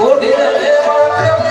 ओ ढेर ले मात्र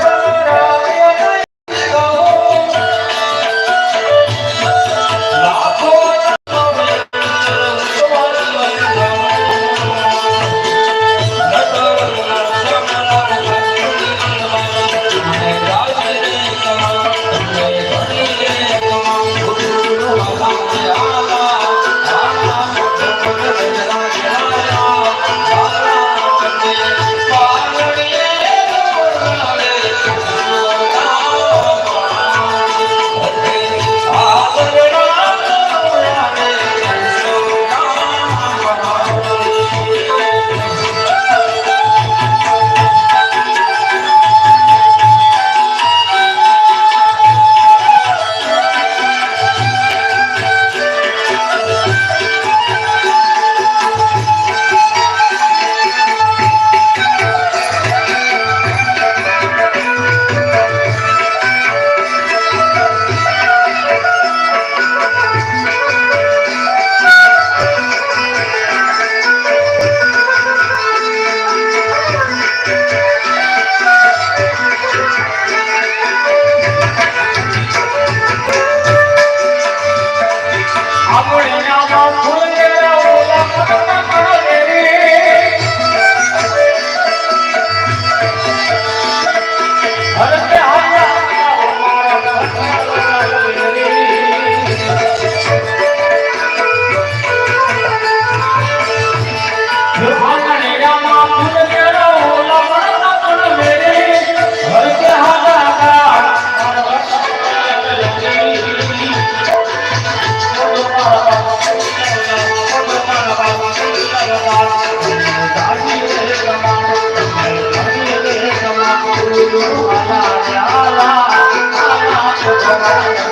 Música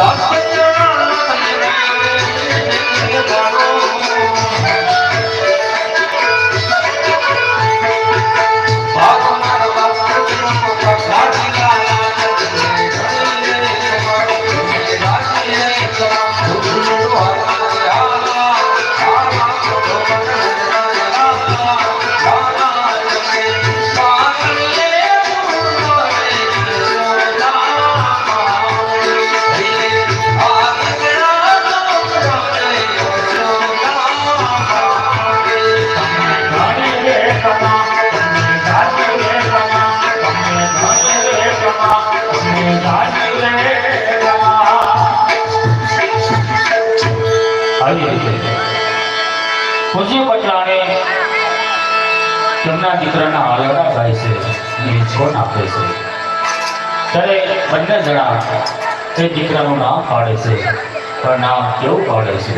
આવી ખુશી પટલાણે તેમના દીકરાના અલગા ગાય છે અને હિંચકોન આપે છે. ત્યારે બંને જણા તે દીકરાનું નામ પાડે છે. પણ નામ કેવું પાડે છે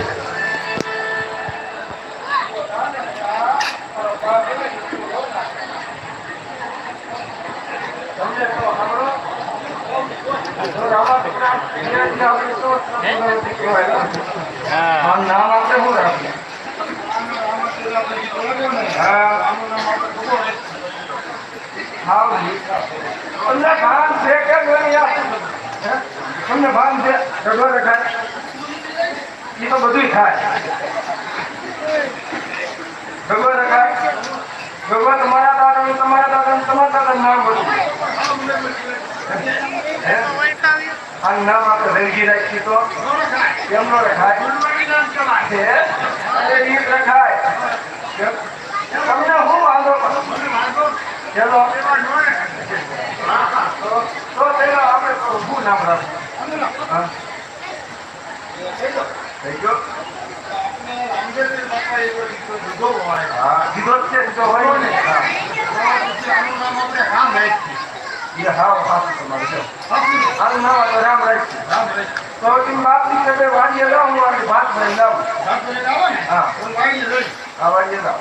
આમ નામ આપણે શું રાખીએ? હા. હા. એ તો બધુંય થાય ભગવાન રખાય ભગવાન તમારા દાદા તમારા દાદા તમારા દાદા નામ બધું? આ નામ આપણે રેલગી રાખીએ તો એમનો રખાય તમને હું વાંધો ચલો તો પેલા આપણે તો શું નામ રાખવું? હા. થઈ ગયો? કીધો જ છે કીધો હોય ને હા. હા તમારું નામ આપણે રામ રાખીએ તો એમ બાપની કદે વાડીએ લાવ હું આની ભાત ભરી લાવું હા. આ વાડીએ લાવ.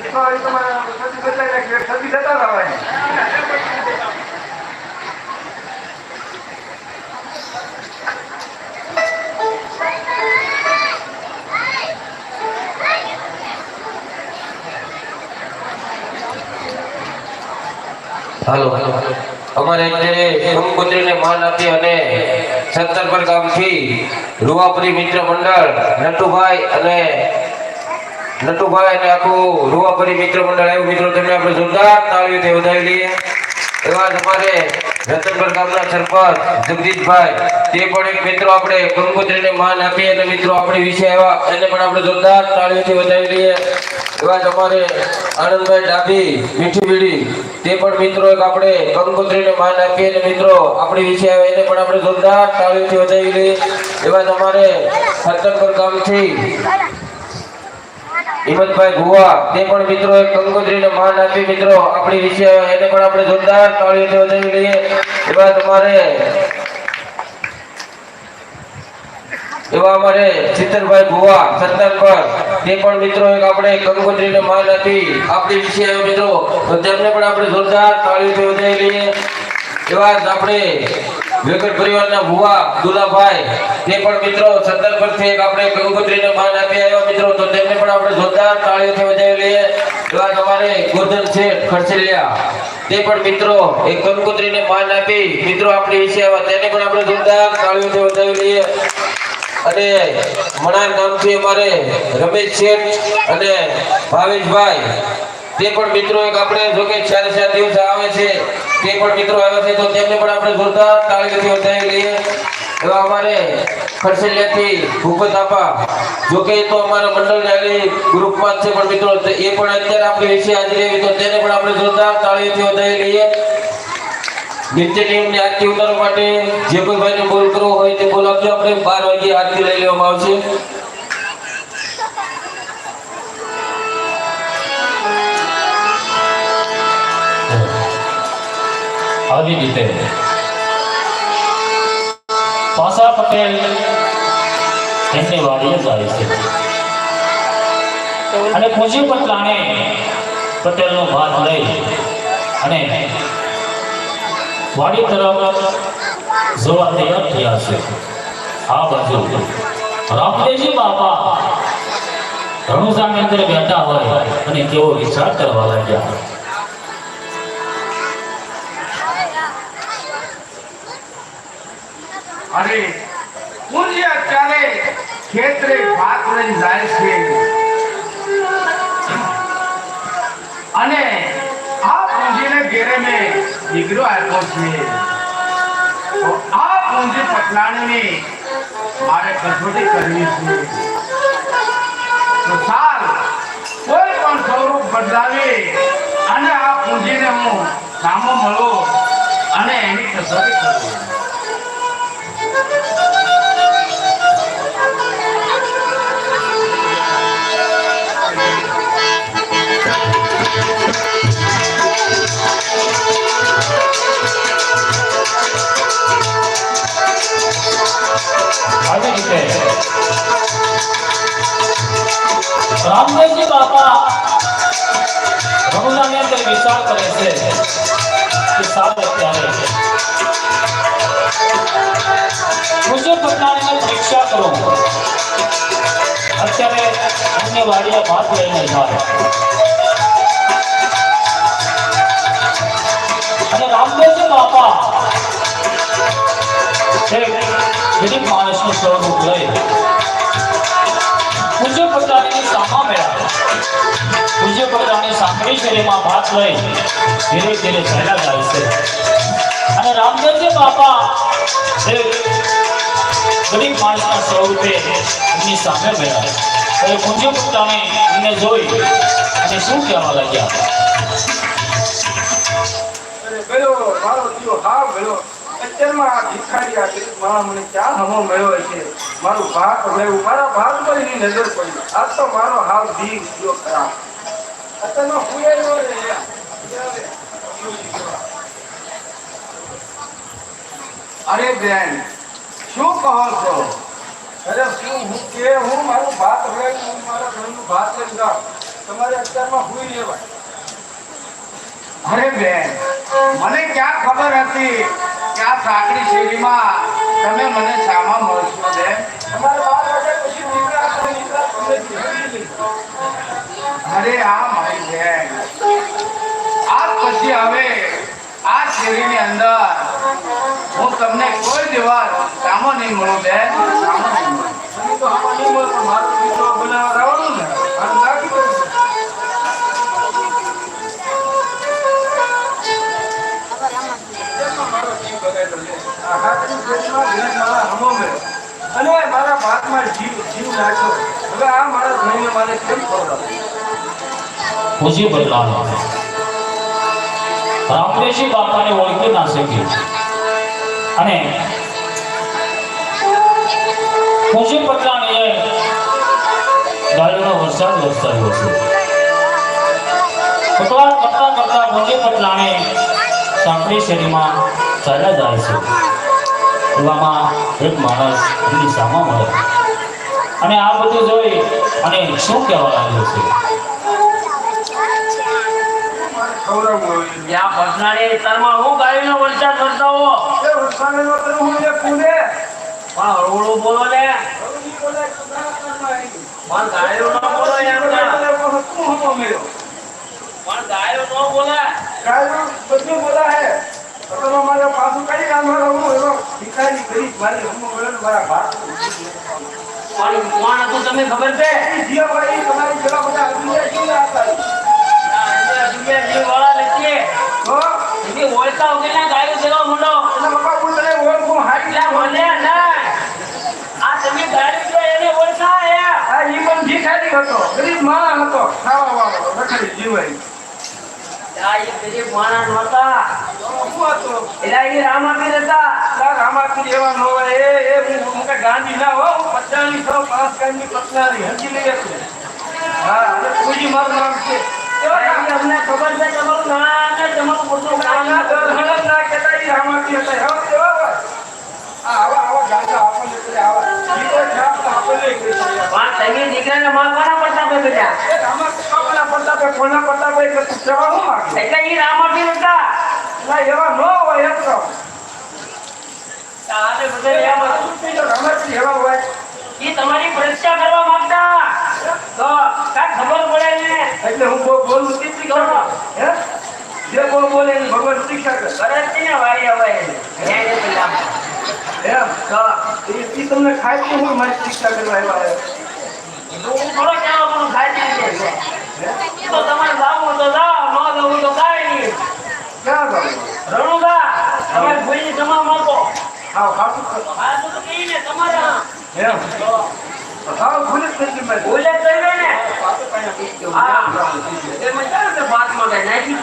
એ તો એ તમારે સતી બતાવી નાખી સતી જતા હલો હાલો. અમારે અત્યારે કંકોત્રીને માન આપી અને સત્તરપર ગામથી રૂવાપુરી મિત્ર મંડળ, નટુભાઈ અને નટુભાઈ અને આખું રૂવાપુરી મિત્ર મંડળ આવ્યું મિત્રો, તેમને આપણે જોરદાર તાળીઓથી વધાવી લઈએ. એવા જ અમારે રતનપર ગામના સરપંચ જગદીશભાઈ, તે પણ એક મિત્રો આપણે ગંગોત્રીને માન આપીએ અને મિત્રો આપણી વિશે આવ્યા એને પણ આપણે જોરદાર તાળીઓથી વધાવી લઈએ એવા જ આનંદભાઈ ડાભી, મીઠી બીડી, તે પણ મિત્રો એક આપણે ગંગોત્રીને માન આપીએ અને મિત્રો આપણી વિશે આવ્યા એને પણ આપણે જોરદાર તાળીઓથી વધાવી લઈએ એવા જ સત્તરપર ગામથી હિંમતભાઈ ભુવા, તે પણ મિત્રો કંકોત્રીને માન આપી મિત્રો, આપણી વિશે એને પણ આપણે જોરદાર તાળીઓથી વધાવી લઈએ. એવા તમારે એવા અમારે ચિત્તરભાઈ ભુવા સત્તર પર, તે પણ મિત્રો એક આપણે કંકોત્રીને માન આપી, આપણી વિશે મિત્રો. તેમને પણ આપણે જોરદાર તાળીઓથી વધાવી લઈએ. એવા આપણે વેકટ પરિવારના ભુવા દુલાભાઈ તે પણ મિત્રો સત્તર પરથી એક આપણે કંકોત્રીને માન આપી આવ્યા મિત્રો. તો તેમને પણ આપણે જોરદાર તાળીઓથી વધાવી લઈએ. એવા તમારે ગોધન શેઠ ખડસેલિયા, તે પણ મિત્રો એક કંકોત્રીને માન આપી મિત્રો આપણે વિશે આવ્યા. તેને પણ આપણે જોરદાર તાળીઓથી વધાવી લઈએ. અને મણાર નામથી અમારે રમેશ શેઠ અને ભાવેશભાઈ તે પણ મિત્રો એક આપણે જો કે ચાર ચાર દિવસ આવે છે તે પણ મિત્રો આવે છે, તો તેમને પણ આપણે જોરદાર તાળીઓથી વધાવી લઈએ. એવા અમારે ખડસલિયાથી ભૂપત આપા જો કે તો અમારા મંડળની ગ્રુપમાં જ છે, પણ મિત્રો એ પણ અત્યારે આપણી વિશે હાજરી આવી, તો તેને પણ આપણે જોરદાર તાળીઓથી વધાવી લઈએ. નિત્ય નિયમની આરતી ઉતારવા માટે જે કોઈ ભાઈને બોલ કરવો હોય તે બોલ આપજો આપણે બાર વાગે આરતી લઈ લેવામાં આવશે. આવી રીતે પાસા પટેલ એમની વાડીએ જાય છે. અને પૂજી પટલાણે પટેલનો ભાત લઈ અને વાડી તરફ જોવા તૈયાર થયા છે. આ બાજુ રામદેવજી બાપા રણુજાની અંદર બેઠા હોય અને તેઓ વિચાર કરવા લાગ્યા. અરે પૂજ્ય અત્યારે ખેતરે ભાત લઈને જાય છે. અને આ પૂંજીને ઘેરે મેં દીકરો આપ્યો છે. તો આ પૂંજી પટલાણીની મારે કસોટી કરવી છે. તો કોઈ પણ સ્વરૂપ બદલાવી અને આ પૂંજીને હું સામો મળો અને એની કસોટી આવી રીતે રામદેવજી બાપા રઘુનાની અંદર વિચાર કરે છે કે સારું અત્યારે મુજબ પટનાણીને પરીક્ષા કરો. અત્યારે અન્ય વાડિયા ભાગ લઈને જાય અને રામદેવજી બાપા ગરીબ માણસનું સ્વરૂપ લઈ પૂજ્ય પ્રધાનની સામા મેળા. પૂજ્ય પટલાની સાંકડી શેરીમાં ભાત લઈ ધીરે ધીરે ચાલ્યા જાય છે. અને રામદેવજી બાપા એ ગરીબ માણસના સ્વરૂપે એમની સામે મેળા. ત્યારે પૂજ્ય પ્રધાને એમને જોઈ અને શું કહેવા લાગ્યા? અરે ગયો હાવ ગયો. અરે બેન, શું કહો છો? અરે શું, હું કે હું મારું ભાત લેવું હું મારા ઘરનું ભાત લઈ જાઉં. તમારે અત્યારમાં હુંય લેવાય? અરે બેન, મને ક્યાં ખબર હતી? કે આ સાંકડી શેરીમાં તમે મને શામાં મળશો. અરે આ મારી બેન. આજ પછી હવે આ શેરીની અંદર હું તમને કોઈ દિવસ સામો નહીં મળું બેન. સામો નહીં મળું અને મારા ભાતમાં જીવ જીવ નાખ્યો હવે આ મારા ભાઈને મારે કેમ ખવડાવવું? પૂજ્ય બદલાનો રામદેવજી બાપાને ઓળખી ના શકી. અને વરસાદ વરસાયો છે. પટવાળ કરતા કરતા પૂજ્ય પટલાણી સાંકડી શેરીમાં ચાલ્યા જાય છે. એવામાં એક માણસ એમની સામા મળે અને આ બધું જોઈ અને શું કહેવા લાગ્યો છે મારે ખવડાવવું હોય. યા ભસનારી તારમાં હું ગાડીનો વરસાદ વરસાવો એ વરસાદનો તો હું. પણ હળવું બોલો ને. પણ ગાયો ન બોલો એમ પણ ગાયો ન બોલે કાયદો બધું બોલા હે તો મારે પાછું કઈ કામ હું એનો ભિખારી ગરીબ મારી હમો મેળ્યો ને મારા ભાત પણ કોણ હતું તમે ખબર છે? જીવાભાઈ તમારી જેવા બધા હતા દુનિયા જીવ વાળા નથી એની ઓળખા વગરના ગાયો જેવા મોટો. એના પપ્પા બોલ તને ઓળખું હારી એટલે મને ના. આ તમે ગાડી છો એને ઓળખા હે. આ ઈ પણ ભિખારી હતો ગરીબ માણસ હતો. ખાવા વાળો રખડી જીવાય આ એ ગરીબ માણસ નહોતા. શું હતો એલા એ રામાપીર હતા. તાર આમાંથી એવા ન હોય. એ એ હું હું કે ગાંધી ના હો. હું સો પાંચ કાંડની પટનારી હજી લઈ હતું હા અને મારું નામ છે. એ અમને ખબર છે તમારું નામ ને તમારું મોટું નામ દર હળદ ના કહેતા રામાપીર હતા. હવે કેવા આવા આવા ગાંડા આપણને કરે આવા. ઈ તો છાપ આપણને કરે તમે દીકરાને માં કોના પડતા પે કર્યા એ રામા કપાના પડતા પે કોના પડતા પે કે હું માંગે? એટલે એ રામાપીર હતા ના એવા ન હોય એમ તો. તારે બધે એમ હતું. ઈ તો રામાપીર એવા હોય. ઈ તમારી પરીક્ષા કરવા માંગતા. તો કાંઈ ખબર પડે ને. એટલે હું બોલું હે? જે એની ભગવાન શિક્ષા કરે ને વારી. એમ તો ઈ ઈ તમને ખાય તો હું મારી શિક્ષા કરવા આવ્યા હું થોડો પણ ખાઈ છે. તો તમારે જાવું તો જાઓ, ન જાવું તો કાંઈ નહીં. ક્યાં જાવ રણુદા, માંગો. તો ને, તમારા. એમ તો ભૂલી જ નથી મેં ભૂલે થઈ ગઈ ને. હા. નાખી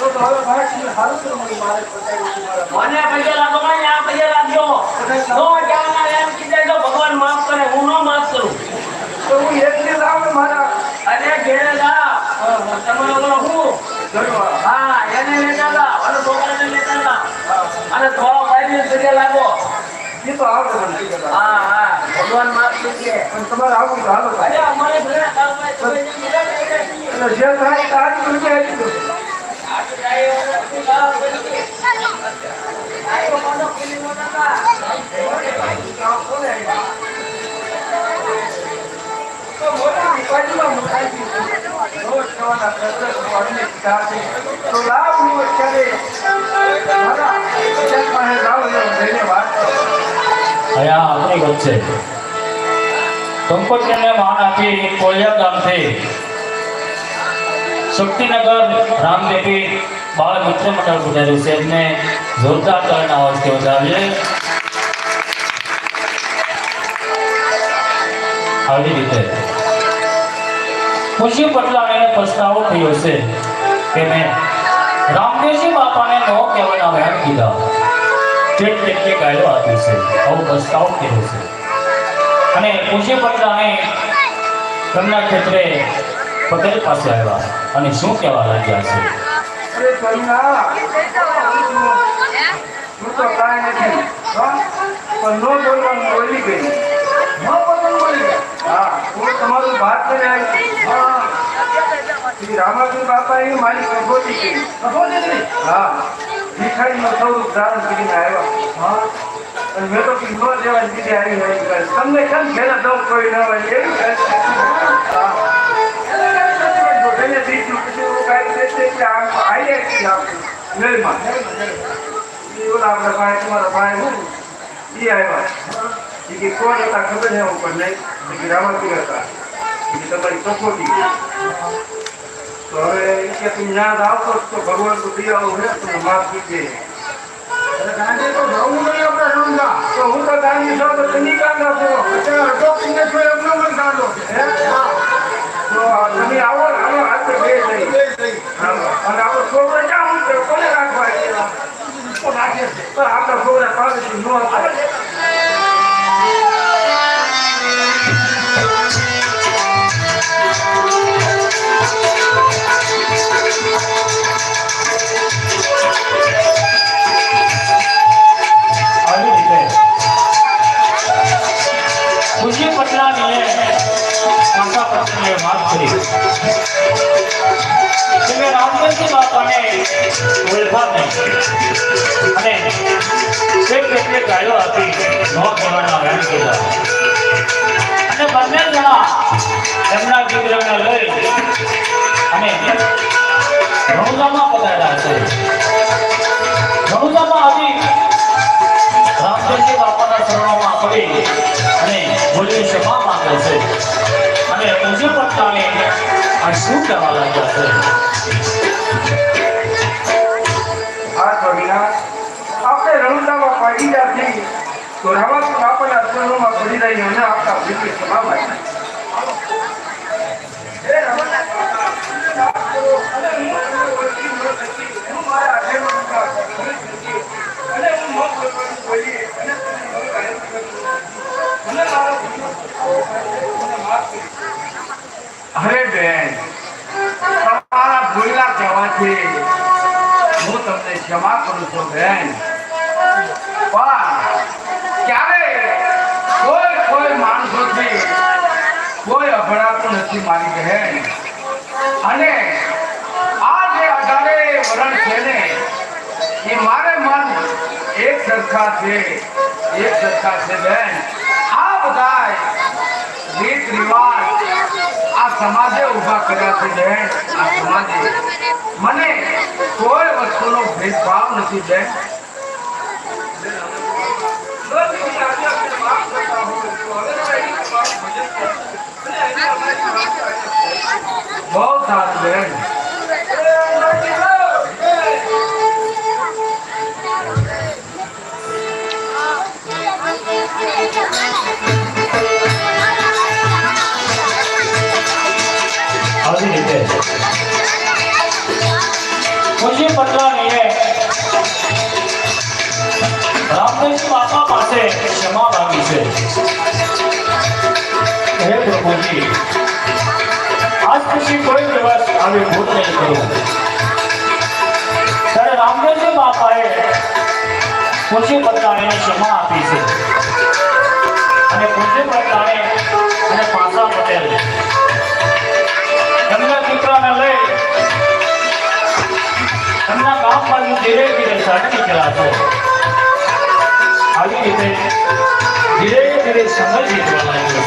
તો હવે ભાઈ હારું તો મારે મને પૈસા લાગો ભાઈ, આ પૈસા લાગજો. નો કહેવાના એમ કીધે ભગવાન માફ કરે હું ના માફ કરું તો હું એક મારા અને ઘેરે જા તમારો હું? હા એને લેતા જા અને છોકરાને લેતા જા. અને થોડો ભાઈ પગે લાગો. એ તો આવડે હા હા ભગવાન માફ પણ તમારે આવું તો હાલો ભાઈ અમારે કામ હોય જે થાય રૂપિયા આપી દો. આયો રોજ ખાવાના પ્રશ્ન વાળીને સાથે તો શક્તિનગર રામદેવી બાળ મિત્ર મંડળ છે. એમને જોરદાર તાળીના અવાજથી વધાવીએ. આવી ખુશી પટલાણીને પસ્તાવો થયો છે. કે મેં રામદેવજી બાપાને નો કહેવાના વ્યાન કીધા તે કેટલી ગાયો આપી છે. આવો પસ્તાવો થયો છે. અને ખુશી પટલાને તેમના ક્ષેત્રે પટેલ પાસે આવ્યા અને શું કહેવા લાગ્યા છે? તમારું વાત કરી શ્રી રામાજી બાપાએ મારી પ્રભોજી કરી. પ્રભોજી હા, ભિખારીનો સ્વરૂપ ધારણ કરીને આવ્યા. હા અને મેં તો કીધું, નો દેવાની દીધી આવી કરી. તમને કેમ ઘેરા દઉં કોઈ ન હોય? એવી કરી. હા. એને બીજું કીધું, કાંઈ તે કે આમ આવીએ છીએ આપણે. મેળમાં. ઓલા આપણા ભાઈ, તમારા ભાઈ હું ઈ આવ્યા. કે કોણ હતા ખબર છે ઉપર નહીં. ઈ હતા. તમારી તો હવે કે તું યાદ આવતો તો ભગવાન તો દિયાળુ હે માફ તો હું તો ગાંધી છો તો તમે કાંદા છો. હે? તો તમે આવો આવો હાથ બે જઈ અને આપણો છોકરો ક્યાં હું? કોને રાખવા આવ્યા? પણ આપણા છોકરા નો. અને તે કેટલી ગાયો આપી અને બંને જણા એમના દીકરાને લઈ અને રણુજામાં પધાર્યા છે. રણુજામાં આવી રામદેવજી બાપાના અને બોલી ક્ષમા માંગે છે. અને પૂજ્ય પટ્ટાને આ શું કહેવા લાગ્યા છે? અરે બેન તમારા ભૂલા જવાથી હું તમને ક્ષમા કરું છું બેન પણ ક્યારે કોઈ કોઈ માણસોથી કોઈ અભડાતું નથી મારી બહેન. અને આ જે અઢારે વરણ છે ને, એ મારે મન એક સરખા છે, એક સરખા છે બેન. આ બધા રીત રિવાજ આ સમાજે ઊભા કર્યા છે બેન, આ સમાજે. મને કોઈ વસ્તુનો ભેદભાવ નથી બેન. પાસે ક્ષમા માંગી છે હે પ્રભુજી આજ પછી કોઈ દિવસ આવી ભૂલ નહીં કરું ત્યારે રામદેવજી બાપાએ પૂજ્ય પટલાણીને ક્ષમા આપી છે અને પૂજ્ય પટલાણી અને પાસા પટેલ એમના દીકરાને લઈ એમના ગામ બાજુ ધીરે ધીરે ચાલી નીકળ્યા છે આવી રીતે ધીરે ધીરે સમય વીતવા લાગ્યો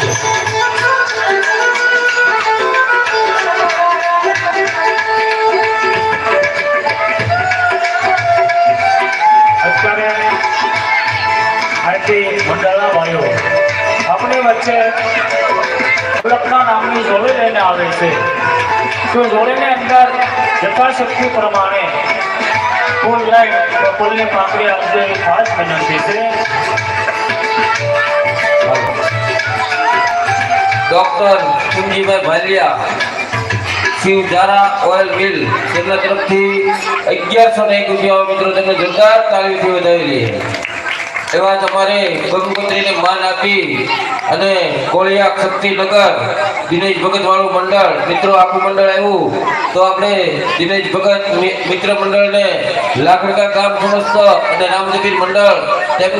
અત્યારે આરતી મંડળના ભાઈઓ, આપણી વચ્ચે કલ્પના નામની જોડી લઈને આવે છે. તો જોડેની અંદર યથાશક્તિ પ્રમાણે ફૂલ લઈ તો ફૂલની પાંખડી આપજે એવી ખાસ વિનંતી છે ડોક્ટર ચુનજીભાઈ ભાલિયા શિવ ધારા ઓઇલ મિલ તેમના તરફથી અગિયારસો ને એક રૂપિયા મિત્રો તેમને જોરદાર તાલીમથી વધાવી એવા તમારે ગંગોત્રીને માન આપી અને કોળિયા શક્તિનગર દિનેશ ભગત વાળું મંડળ, મિત્રો આખું મંડળ આવ્યું. તો આપણે દિનેશ ભગત મિત્ર મંડળને લાખડકા ગામ સમસ્ત અને રામદેવીર મંડળ